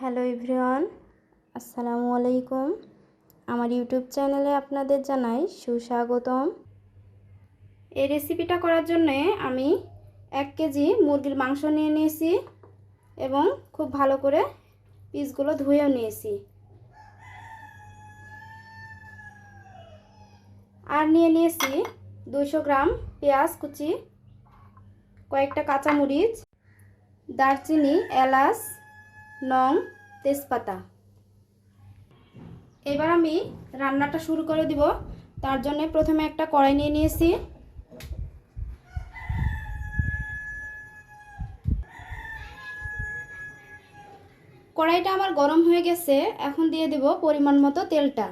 Hello everyone, আসসালামু আলাইকুম। আমার ইউটিউব চ্যানেলে আপনাদের জানাই সুস্বাগতম। এই রেসিপিটা করার জন্যে আমি এক কেজি মুরগির মাংস নিয়ে নিয়েছি এবং খুব ভালো করে পিসগুলো ধুয়েও নিয়েছি। আর নিয়ে নিয়েছি দুশো গ্রাম পেঁয়াজ কুচি, কয়েকটা কাঁচামরিচ, দারচিনি, এলাচ লং তেজপাতা। এবার আমি রান্নাটা শুরু করে দিব। তার জন্য প্রথমে একটা কড়াই নিয়ে নিয়েছি। কড়াইটা আমার গরম হয়ে গেছে, এখন দিয়ে দেব পরিমাণ মতো তেলটা।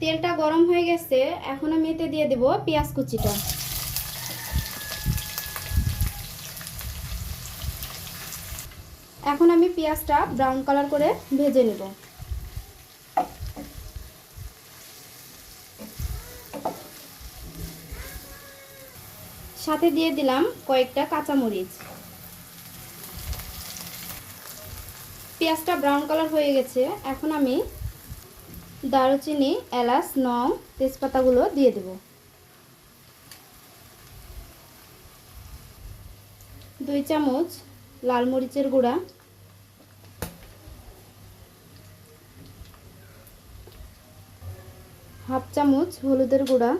তেলটা গরম হয়ে গেছে, এখন আমি এতে দিয়ে দেব পেঁয়াজ কুচিটা। এখন আমি পেঁয়াজটা ব্রাউন কালার করে ভেজে নেব। সাথে দিয়ে দিলাম কয়েকটা কাঁচামরিচ। পেঁয়াজটা ব্রাউন কালার হয়ে গেছে, এখন আমি দারুচিনি, এলাচ নং তেজপাতাগুলো দিয়ে দেব। দুই চামচ লাল মরিচের গুঁড়া। হাফ চামচ হলুদের গুঁড়া,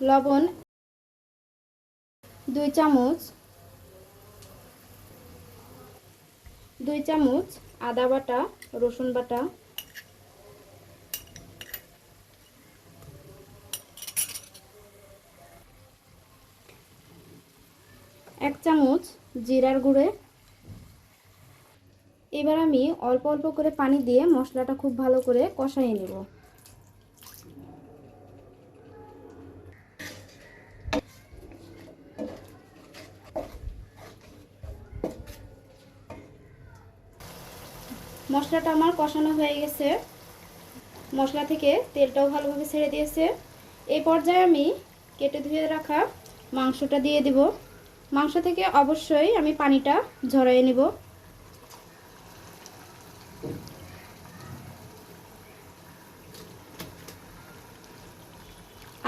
লবণ দুই চামচ দুই চামচ আদা বাটা, রসুন বাটা, এক চামচ জিরার গুঁড়ে। এবার আমি অল্প অল্প করে পানি দিয়ে মশলাটা খুব ভালো করে কষাইয়ে নেব। মশলাটা আমার কষানো হয়ে গেছে। মশলা থেকে তেলটাও ভালোভাবে ছেড়ে দিয়েছে। এই পর্যায়ে আমি কেটে ধুয়ে রাখা মাংসটা দিয়ে দিব। মাংস থেকে অবশ্যই আমি পানিটা ঝরাই নিব।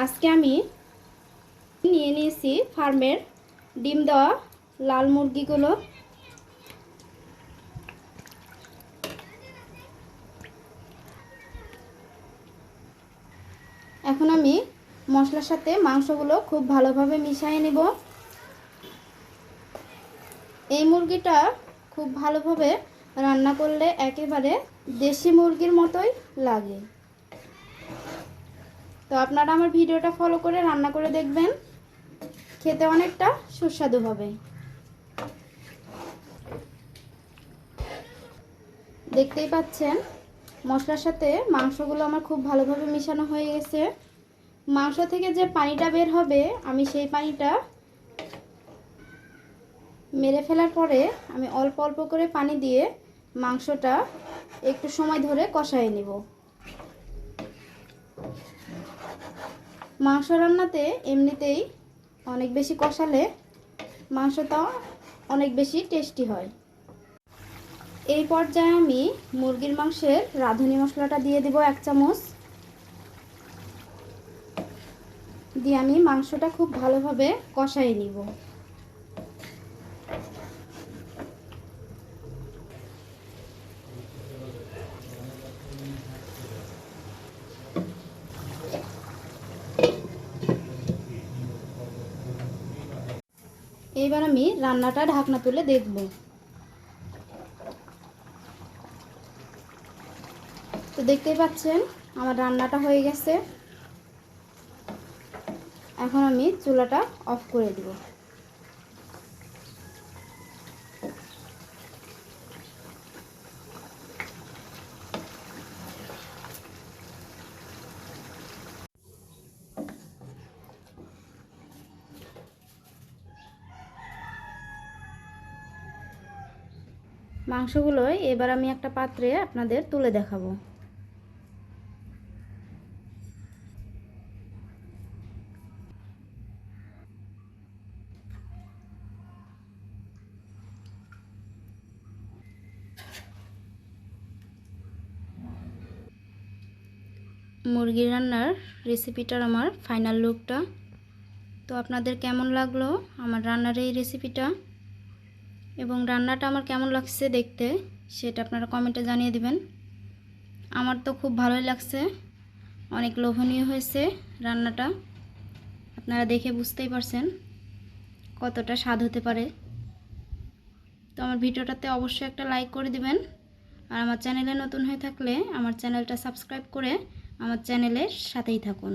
আজকে আমি নিয়ে নিয়েছি ফার্মের ডিম দেওয়া লাল মুরগিগুলো। এখন আমি মশলার সাথে মাংসগুলো খুব ভালোভাবে মিশিয়ে নেব। এই মুরগিটা খুব ভালোভাবে রান্না করলে একেবারে দেশি মুরগির মতোই লাগে। তো আপনারা আমার ভিডিওটা ফলো করে রান্না করে দেখবেন। খেতে অনেকটা সুস্বাদু হবে। দেখতেই পাচ্ছেন, মশলার সাথে মাংসগুলো আমার খুব ভালোভাবে মিশানো হয়ে গেছে। মাংস থেকে যে পানিটা বের হবে, আমি সেই পানিটা মেরে ফেলার পরে আমি অল্প অল্প করে পানি দিয়ে মাংসটা একটু সময় ধরে কষাই নিব। মাংস রান্নাতে এমনিতেই অনেক বেশি কষালে মাংসটা অনেক বেশি টেস্টি হয়। এই পর্যায়ে আমি মুরগির মাংসের রাঁধুনি মশলাটা দিয়ে দিব এক চামচ। দিয়ে আমি মাংসটা খুব ভালোভাবে কষাই নিব। এইবার আমি রান্নাটা ঢাকনা তুলে দেখব। তো দেখতেই পাচ্ছেন, আমার রান্নাটা হয়ে গেছে। এখন আমি চুলাটা অফ করে দিব। মাংসগুলোই এবার আমি একটা পাত্রে আপনাদের তুলে দেখাবো। মুরগি রান্নার রেসিপিটার আমার ফাইনাল লুকটা তো আপনাদের কেমন লাগল আমার রান্নার এই রেসিপিটা এবং রান্নাটা আমার কেমন লাগছে দেখতে, সেটা আপনারা কমেন্টে জানিয়ে দিবেন। আমার তো খুব ভালোই লাগছে, অনেক লোভনীয় হয়েছে রান্নাটা। আপনারা দেখে বুঝতেই পারছেন কতটা স্বাদ হতে পারে। তো আমার ভিডিওটাতে অবশ্যই একটা লাইক করে দিবেন। আর আমার চ্যানেলে নতুন হয়ে থাকলে আমার চ্যানেলটা সাবস্ক্রাইব করে আমার চ্যানেলের সাথেই থাকুন।